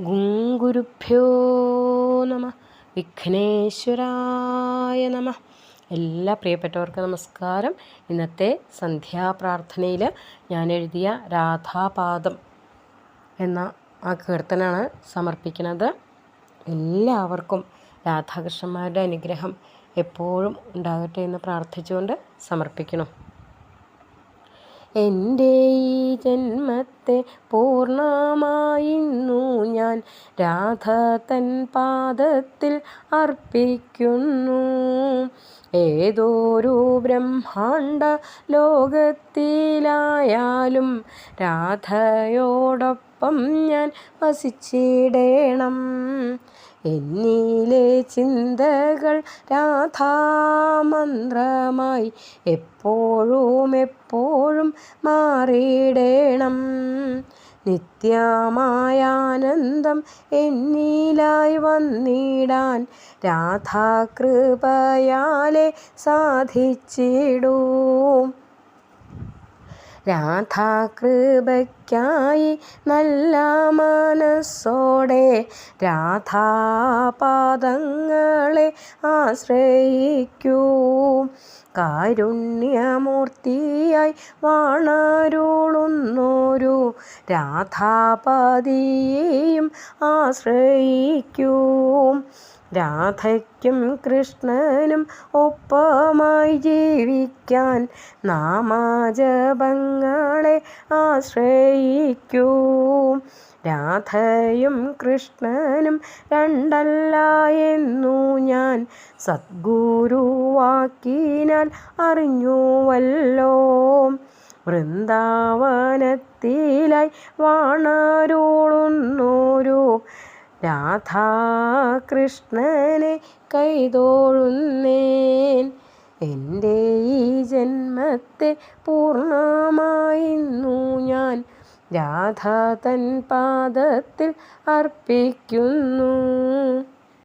ഗുങ്കുരുഭ്യോ നമ. വിഘ്നേശ്വരായ നമ. എല്ലാ പ്രിയപ്പെട്ടവർക്കും നമസ്കാരം. ഇന്നത്തെ സന്ധ്യാപ്രാർത്ഥനയിൽ ഞാൻ എഴുതിയ രാധാപാദം എന്ന ആ കീർത്തനാണ് സമർപ്പിക്കുന്നത്. എല്ലാവർക്കും രാധാകൃഷ്ണന്മാരുടെ അനുഗ്രഹം എപ്പോഴും ഉണ്ടാകട്ടെ എന്ന് പ്രാർത്ഥിച്ചുകൊണ്ട് സമർപ്പിക്കണം എന്റെ ഈ ജന്മത്തെ പൂർണമായിന്നു ഞാൻ രാധ തൻ പാദത്തിൽ അർപ്പിക്കുന്നു. ഏതോരു ബ്രഹ്മാണ്ട ലോകത്തിലായാലും രാധയോടൊപ്പം ഞാൻ വസിച്ചിടേണം. എന്നിലെ ചിന്തകൾ രാധാമന്ത്രമായി എപ്പോഴും എപ്പോഴും മാറിയിടേണം. നിത്യമായാനന്ദം എന്നിലായി വന്നിടാൻ രാധാകൃപയാലെ സാധിച്ചിടൂ. രാധാകൃപയ്ക്കായി നല്ല മനസ്സോടെ രാധാപാദങ്ങളെ ആശ്രയിക്കൂ. കാരുണ്യമൂർത്തിയായി വാണരുളുന്നൊരു രാധാപതിയെയും ആശ്രയിക്കൂ. രാധയ്ക്കും കൃഷ്ണനും ഒപ്പമായി ജീവിക്കാൻ നാമാജപങ്ങളെ ആശ്രയിക്കൂ. രാധയും കൃഷ്ണനും രണ്ടല്ല എന്നു ഞാൻ സദ്ഗുരുവാക്കിനാൽ അറിഞ്ഞുവല്ലോ. വൃന്ദാവനത്തിലായി വാണരുളുന്നൊരു രാധാകൃഷ്ണനെ കൈതോഴുന്നേൻ. എന്റെ ഈ ജന്മത്തെ പൂർണമായിരുന്നു ഞാൻ. രാധ തൻ പാദത്തിൽ അർപ്പിക്കുന്നു.